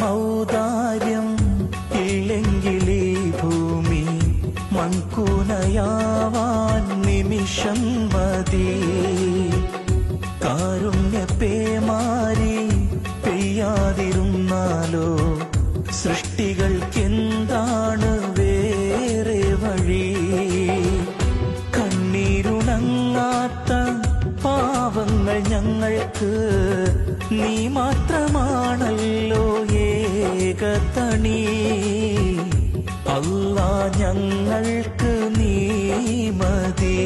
മൗദാര്യം ഇല്ലെങ്കിൽ ഭൂമി മങ്കൂനയാവാൻ നിമിഷം മതി. കാരുണ്യ പേമാരി പെയ്യാതിരുന്നാലോ സൃഷ്ടികൾക്കെന്താണ് വേറെ വഴി? കണ്ണീരുണങ്ങാത്ത പാവങ്ങൾ ഞങ്ങൾക്ക് നീ മാത്രമാണല്ലോ ഏകതണി അല്ല ഞങ്ങൾക്ക് നീ മതി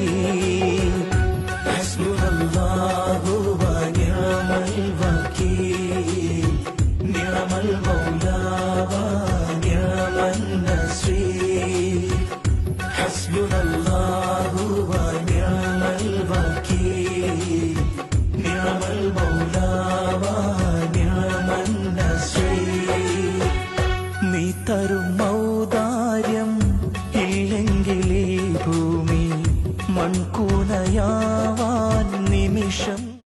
ഹസ്ബുനല്ലാഹു വനിഅമൽ വകീൽ നിഅമൽ മൗലാ വനിഅമൻ നസീർ حسبنا الله ونعم الوكيل نعم المولى തരും മൗദാര്യം ഇല്ലെങ്കിൽ ഈ ഭൂമി മൺകൂനയാവാൻ നിമിഷം.